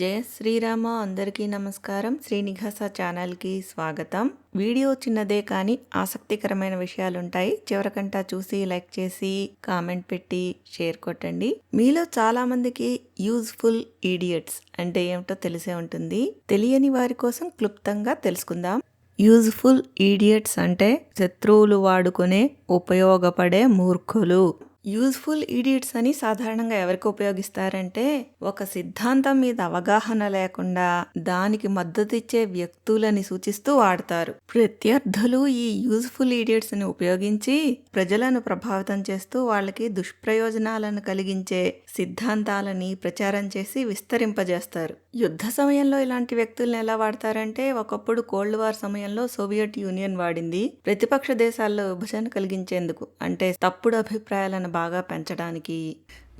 జయ శ్రీరామ. అందరికీ నమస్కారం. శ్రీనిఘాస ఛానల్కి స్వాగతం. వీడియో చిన్నదే కానీ ఆసక్తికరమైన విషయాలుంటాయి. చివరకంటా చూసి లైక్ చేసి కామెంట్ పెట్టి షేర్ కొట్టండి. మీలో చాలా మందికి యూజ్ఫుల్ ఈడియట్స్ అంటే ఏమిటో తెలిసే ఉంటుంది. తెలియని వారి కోసం క్లుప్తంగా తెలుసుకుందాం. యూజ్ఫుల్ ఈడియట్స్ అంటే శత్రువులు వాడుకునే ఉపయోగపడే మూర్ఖులు. యూజ్ఫుల్ ఈడియట్స్ అని సాధారణంగా ఎవరికి ఉపయోగిస్తారంటే ఒక సిద్ధాంతం మీద అవగాహన లేకుండా దానికి మద్దతు ఇచ్చే వ్యక్తులని సూచిస్తూ వాడతారు. ప్రత్యర్థులు ఈ యూజ్ఫుల్ ఈడియట్స్ని ఉపయోగించి ప్రజలను ప్రభావితం చేస్తూ వాళ్ళకి దుష్ప్రయోజనాలను కలిగించే సిద్ధాంతాలని ప్రచారం చేసి విస్తరింపజేస్తారు. యుద్ధ సమయంలో ఇలాంటి వ్యక్తులను ఎలా వాడతారంటే ఒకప్పుడు కోల్డ్ వార్ సమయంలో సోవియట్ యూనియన్ వాడింది. ప్రతిపక్ష దేశాల్లో విభజన కలిగించేందుకు. అంటే తప్పుడు అభిప్రాయాలను బాగా పెంచడానికి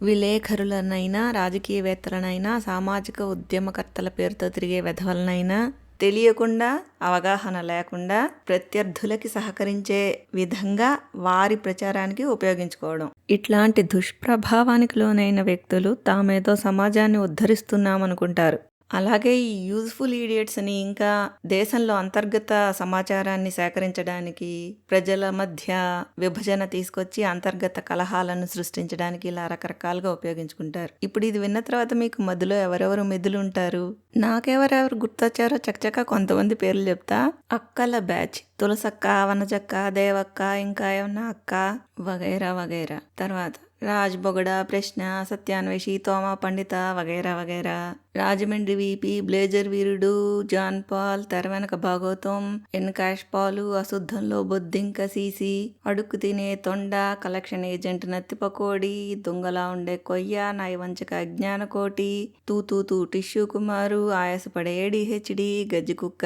విలేఖరులనైనా రాజకీయవేత్తలనైనా సామాజిక ఉద్యమకర్తల పేరుతో తిరిగే విధవలనైనా తెలియకుండా అవగాహన లేకుండా ప్రత్యర్థులకి సహకరించే విధంగా వారి ప్రచారానికి ఉపయోగించుకోవడం. ఇట్లాంటి దుష్ప్రభావానికి లోనైన వ్యక్తులు తామేదో సమాజాన్ని ఉద్ధరిస్తున్నామనుకుంటారు. అలాగే ఈ యూజ్ఫుల్ ఈడియట్స్ని ఇంకా దేశంలో అంతర్గత సమాచారాన్ని సేకరించడానికి ప్రజల మధ్య విభజన తీసుకొచ్చి అంతర్గత కలహాలను సృష్టించడానికి ఇలా రకరకాలుగా ఉపయోగించుకుంటారు. ఇప్పుడు ఇది విన్న తర్వాత మీకు మధ్యలో ఎవరెవరు మెదులు ఉంటారు నాకెవరెవరు గుర్తొచ్చారో చక్కచక్క కొంతమంది పేర్లు చెప్తా. అక్కల బ్యాచ్ తులసక్క వనజక్క దేవక్క ఇంకా ఏమన్నా అక్క వగైరా వగైరా. తర్వాత రాజ్ బొగడ ప్రశ్న సత్యాన్వేషి తోమా పండిత వగైరా వగైరా. రాజమండ్రి వీపీ బ్లేజర్ వీరుడు జాన్ పాల్ తెరవెనక భాగోతం భాగవతం ఎన్ పాలు అశుద్ధంలో బొద్దింక సీసి అడుక్కు తినే తొండ కలెక్షన్ ఏజెంట్ నత్తి పకోడి దొంగలా ఉండే కొయ్య నయవంచక అజ్ఞాన కోటి తూ తూ తూ టిష్యూ కుమారు ఆయాసపడే ఏడిహెచ్డి గజ్జి కుక్క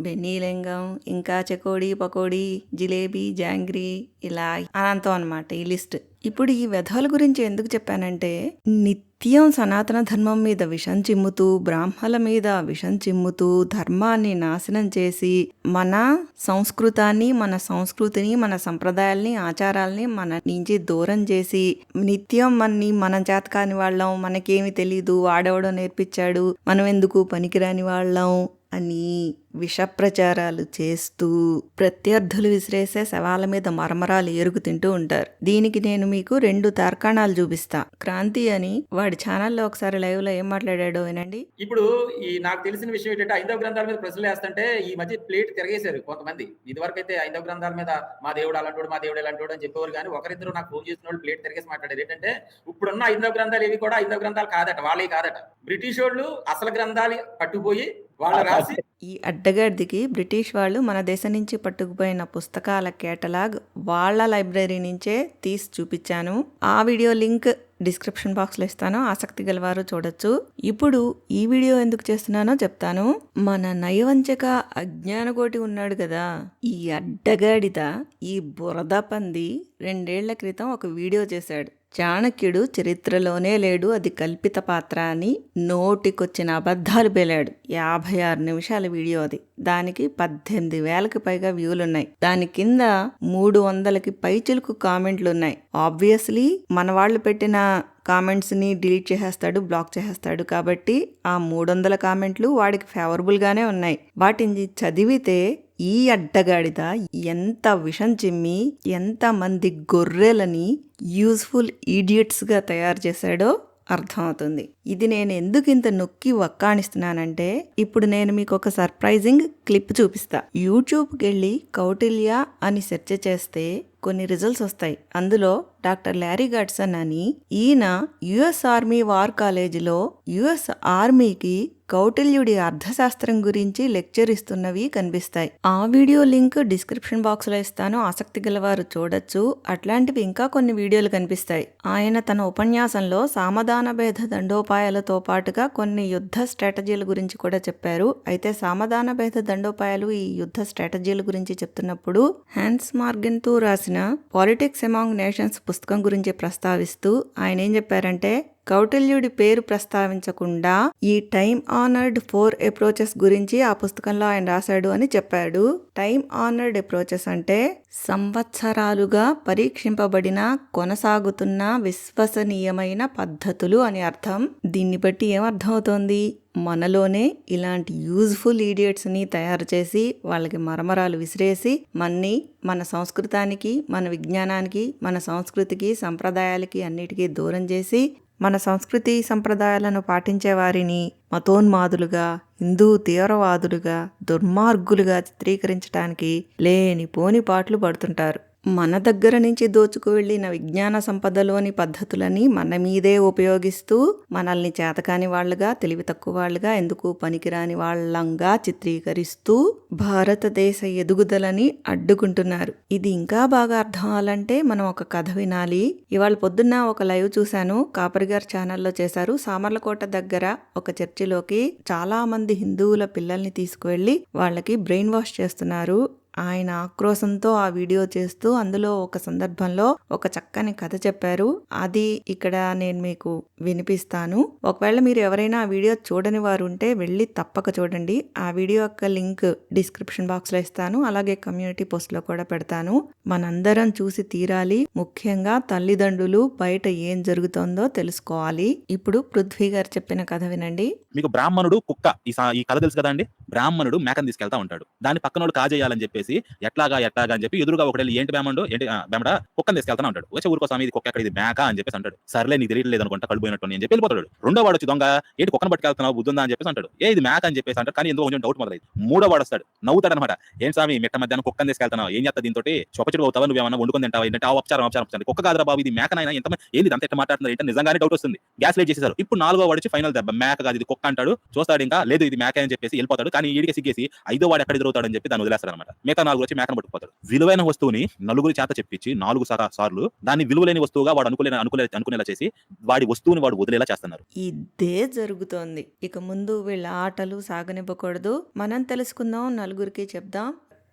బెన్నీలింగం ఇంకా చకోడి పకోడి జిలేబీ జాంగ్రీ ఇలా అనంతం అనమాట ఈ లిస్ట్. ఇప్పుడు ఈ వ్యధాల గురించి ఎందుకు చెప్పానంటే నిత్య సనాతన ధర్మం మీద విషం చిమ్ముతూ బ్రాహ్మల మీద విషం చిమ్ముతూ ధర్మాన్ని నాశనం చేసి మన సంస్కృతాన్ని మన సంస్కృతిని మన సంప్రదాయాల్ని ఆచారాల్ని మన నుంచి దూరం చేసి నిత్యం మనని మన చేత కాని వాళ్ళం మనకేమి తెలీదు ఆడవడం నేర్పించాడు మనం ఎందుకు పనికిరాని వాళ్ళం అని విషప్రచారాలు చేస్తూ ప్రత్యర్థులు విసిరేసే శవాల మీద మరమరాలు ఏరుగు తింటూ ఉంటారు. దీనికి నేను మీకు రెండు తార్కాణాలు చూపిస్తా. క్రాంతి అని వాడి ఛానల్లో ఒకసారి లైవ్లో ఏం మాట్లాడాడో వినండి. ఇప్పుడు ఈ నాకు తెలిసిన విషయం ఏంటంటే ఐదవ గ్రంథాల మీద ప్రశ్నలు వేస్తుంటే ఈ మధ్య ప్లేట్ తిరగేశారు కొంతమంది. ఇదివరకు అయితే ఐదవ గ్రంథాల మీద మా దేవుడు అలాంటి మా దేవుడు ఎలాంటి అని చెప్పేవారు కానీ ఒకరిద్దరు నాకు ఫోన్ చేసిన వాళ్ళు ప్లేట్ తిరగేసి మాట్లాడారు. ఏంటంటే ఇప్పుడున్న ఐదవ గ్రంథాలు ఇవి కూడా ఐదవ గ్రంథాలు కాదట వాళ్ళే కాదట. బ్రిటిష్ వాళ్ళు అసలు గ్రంథాలు పట్టుకుపోయి వాళ్ళ రాసి ఈ అడ్డగాడిదికి బ్రిటిష్ వాళ్ళు మన దేశం నుంచి పట్టుకుపోయిన పుస్తకాల కేటలాగ్ వాళ్ళ లైబ్రరీ నుంచే తీసి చూపించాను. ఆ వీడియో లింక్ డిస్క్రిప్షన్ బాక్స్లో ఇస్తాను. ఆసక్తి గలవారు చూడొచ్చు. ఇప్పుడు ఈ వీడియో ఎందుకు చేస్తున్నానో చెప్తాను. మన నయవంచక అజ్ఞానకోటి ఉన్నాడు కదా. ఈ అడ్డగాడిద ఈ బురద పంది రెండేళ్ళ క్రితం ఒక వీడియో చేశాడు. చాణక్యుడు చరిత్రలోనే లేడు. అది కల్పిత పాత్ర అని నోటికొచ్చిన అబద్ధాలు పేలాడు యాభై ఆరు నిమిషాల వీడియో అది. దానికి పద్దెనిమిది వేలకి పైగా వ్యూలున్నాయి. దాని కింద మూడు వందలకి పైచులకు కామెంట్లు ఉన్నాయి ఆబ్వియస్లీ మన వాళ్ళు పెట్టిన కామెంట్స్ని డిలీట్ చేసేస్తాడు బ్లాక్ చేసేస్తాడు కాబట్టి ఆ మూడు వందల కామెంట్లు వాడికి ఫేవరబుల్గానే ఉన్నాయి. వాటిని చదివితే ఈ అడ్డగాడిద ఎంత విషం చిమ్మి ఎంత మంది గొర్రెలని యూస్ఫుల్ ఈడియట్స్గా తయారు చేశాడో అర్థమవుతుంది. ఇది నేను ఎందుకు ఇంత నొక్కి వక్కాణిస్తున్నానంటే ఇప్పుడు నేను మీకు ఒక సర్ప్రైజింగ్ క్లిప్ చూపిస్తా. యూట్యూబ్కి వెళ్ళి కౌటిల్య అని సెర్చ్ చేస్తే కొన్ని రిజల్ట్స్ వస్తాయి. అందులో డాక్టర్ ల్యారీ గడ్సన్ అని ఈయన యుఎస్ ఆర్మీ వార్ కాలేజీలో యుఎస్ ఆర్మీకి కౌటిల్యుడి అర్థశాస్త్రం గురించి లెక్చర్ ఇస్తున్నవి కనిపిస్తాయి. ఆ వీడియో లింక్ డిస్క్రిప్షన్ బాక్స్లో ఇస్తాను. ఆసక్తి గలవారు చూడొచ్చు. అట్లాంటివి ఇంకా కొన్ని వీడియోలు కనిపిస్తాయి. ఆయన తన ఉపన్యాసంలో సామధాన భేద దండోపాయాలతో పాటుగా కొన్ని యుద్ధ స్ట్రాటజీల గురించి కూడా చెప్పారు. అయితే సామధాన భేద దండోపాయాలు ఈ యుద్ధ స్ట్రాటజీల గురించి చెప్తున్నప్పుడు హ్యాన్స్ మార్గెన్తో రాసిన రాసిన పాలిటిక్స్ ఎమాంగ్ నేషన్స్ పుస్తకం గురించి ప్రస్తావిస్తూ ఆయన ఏం చెప్పారంటే కౌటిల్యుడి పేరు ప్రస్తావించకుండా ఈ టైం ఆనర్డ్ ఫోర్ అప్రోచెస్ గురించి ఆ పుస్తకంలో ఆయన రాశాడు అని చెప్పాడు. టైం ఆనర్డ్ అప్రోచెస్ అంటే సంవత్సరాలుగా పరీక్షింపబడిన కొనసాగుతున్న విశ్వసనీయమైన పద్ధతులు అని అర్థం. దీన్ని బట్టి ఏమర్థమవుతోంది? మనలోనే ఇలాంటి యూజ్ఫుల్ ఈడియట్స్ని తయారు చేసి వాళ్ళకి మరమరాలు విసిరేసి మన్ని మన సంస్కృతానికి మన విజ్ఞానానికి మన సంస్కృతికి సంప్రదాయాలకి అన్నిటికీ దూరం చేసి మన సంస్కృతి సంప్రదాయాలను పాటించే వారిని మతోన్మాదులుగా హిందూ తీవ్రవాదులుగా దుర్మార్గులుగా చిత్రీకరించడానికి లేని పోని పాటలు పడుతుంటారు. మన దగ్గర నుంచి దోచుకు వెళ్ళిన విజ్ఞాన సంపదలోని పద్ధతులని మన మీదే ఉపయోగిస్తూ మనల్ని చేతకాని వాళ్ళుగా తెలివి తక్కువ వాళ్ళుగా ఎందుకు పనికిరాని వాళ్ళంగా చిత్రీకరిస్తూ భారతదేశ ఎదుగుదలని అడ్డుకుంటున్నారు. ఇది ఇంకా బాగా అర్థం అవ్వాలంటే మనం ఒక కథ వినాలి. ఇవాళ పొద్దున్న ఒక లైవ్ చూశాను. కాపరి గారు ఛానల్లో చేశారు. సామర్లకోట దగ్గర ఒక చర్చిలోకి చాలా మంది హిందువుల పిల్లల్ని తీసుకువెళ్ళి వాళ్ళకి బ్రెయిన్ వాష్ చేస్తున్నారు. ఆయన ఆక్రోశంతో ఆ వీడియో చేస్తూ అందులో ఒక సందర్భంలో ఒక చక్కని కథ చెప్పారు. అది ఇక్కడ నేను మీకు వినిపిస్తాను. ఒకవేళ మీరు ఎవరైనా ఆ వీడియో చూడని వారు ఉంటే వెళ్ళి తప్పక చూడండి. ఆ వీడియో యొక్క లింక్ డిస్క్రిప్షన్ బాక్స్లో ఇస్తాను. అలాగే కమ్యూనిటీ పోస్ట్లో కూడా పెడతాను. మనందరం చూసి తీరాలి. ముఖ్యంగా తల్లిదండ్రులు బయట ఏం జరుగుతోందో తెలుసుకోవాలి. ఇప్పుడు పృథ్వీ గారు చెప్పిన కథ వినండి. మీకు బ్రాహ్మణుడు కుక్క. ఈ కథ తెలుసు కదండి బ్రాహ్మణుడు మేకను తీసుకెళ్తా ఉంటాడు. దాని పక్కన కాజేయాలని చెప్పేసి ఎట్లాగా ఎట్లాగా అని చెప్పి ఎదురుగా ఒకటి ఏంటి బేమండు ఏంటి ఆ, కుక్కని కుక్కను తీసుకెళ్తా ఉంటాడు వచ్చే ఊరుకో స్వామి ఇది కుక్క ఎక్కడ? ఇది మేక అని చెప్పేసి అంటాడు. సర్లే నీకు తెలియట్లేదు అనుకుంటా కళ్ళు పోయినట్టు అని చెప్పి వెళ్ళిపోతాడు. రెండో వాడు వచ్చి దొంగ ఏంటి కుక్కను పట్టుకెళ్తున్నావు? బుద్ధుందా? అని చెప్పేసి అంటాడు. ఏ ఇది మేక అని చెప్పేసి అంటాడు. కానీ ఎందుకు కొంచెం డౌట్ మొదలైంది. మూడో వాడు వస్తాడు నవ్వుతాడు అనమాట ఏం స్వామి మిట్ట మధ్యాహ్నం కుక్కని తీసుకెళ్తున్నావు? ఏం చేస్తా దీంతో చొప్పచుడు అవుతావా నువ్వేమన్నా వండుకొని తింటావా? ఏంటంటే ఆ ఉపచారం ఉపచారం ఉపచారం కుక్క కాదురా బాబు ఇది మేకనైనా ఎంత ఏంది అంత ఎట్లా మాట్లాడుతున్నారు? ఏంటంటే నిజంగానే డౌట్ వస్తుంది. గ్యాస్ లైట్ చేసేసారు. ఇప్పుడు నాలుగో వాడు వచ్చి ఫైనల్ దెబ్బ. మేక కాదు ఇది కుక్క అంటాడు. చూస్తాడు ఇంకా లేదు ఇది మేక అని చెప్పేసి వెళ్ళిపోతాడు. కానీ ఈడికి సిగ్గేసి ఐదో వాడు ఎక్కడ ఎదురవుతాడు? అని చెప్పి దాన్ని వదిలేస్తాడు అనమాట మిగతా నాలుగు వచ్చి మేకను పట్టుకుపోతాడు. విలువైన వస్తువుని నలుగురి చేత చెప్పించి నాలుగు సగా సార్లు దాన్ని విలువలేని వస్తువుగా వాడు అనుకునే అనుకునే అనుకునేలా చేసి వాడి వస్తువుని వాడు వదిలేలా చేస్తున్నారు. ఇదే జరుగుతోంది. ఇక ముందు వీళ్ళ ఆటలు సాగనివ్వకూడదు. మనం తెలుసుకుందాం నలుగురికి చెప్దాం.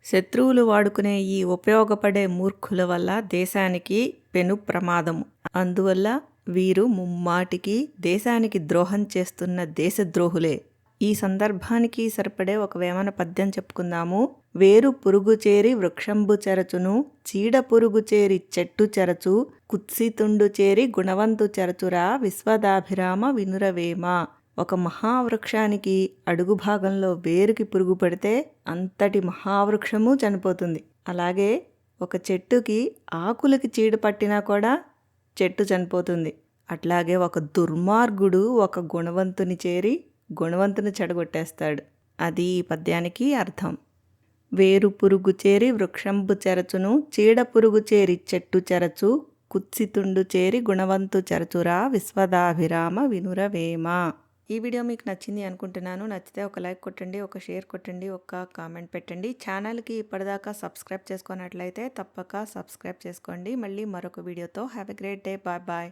శత్రువులు వాడుకునే ఈ ఉపయోగపడే మూర్ఖుల వల్ల దేశానికి పెను ప్రమాదము. అందువల్ల వీరు ముమ్మాటికి దేశానికి ద్రోహం చేస్తున్న దేశద్రోహులే. ఈ సందర్భానికి సరిపడే ఒక వేమన పద్యం చెప్పుకుందాము. వేరు పురుగు చేరి వృక్షంబు చెరచును చీడ పురుగు చేరి చెట్టు చెరచు కుత్సితుండు చేరి గుణవంతు చెరచురా విశ్వదాభిరామ వినురవేమ. ఒక మహావృక్షానికి అడుగు భాగంలో వేరుకి పురుగు పడితే అంతటి మహావృక్షము చనిపోతుంది. అలాగే ఒక చెట్టుకి ఆకులకి చీడ పట్టినా కూడా చెట్టు చనిపోతుంది. అట్లాగే ఒక దుర్మార్గుడు ఒక గుణవంతుని చేరి గుణవంతుని చెడగొట్టేస్తాడు. అది ఈ పద్యానికి అర్థం. వేరు పురుగు చేరి వృక్షంబు చెరచును చీడ పురుగు చేరి చెట్టు చెరచు కుత్సితుండు చేరి గుణవంతు చెరచురా విశ్వదాభిరామ వినురవేమ. ఈ వీడియో మీకు నచ్చింది అనుకుంటున్నాను. నచ్చితే ఒక లైక్ కొట్టండి ఒక షేర్ కొట్టండి ఒక కామెంట్ పెట్టండి. ఛానల్కి ఇప్పటిదాకా సబ్స్క్రైబ్ చేసుకున్నట్లయితే తప్పక సబ్స్క్రైబ్ చేసుకోండి. మళ్ళీ మరొక వీడియోతో have a great day. Bye bye.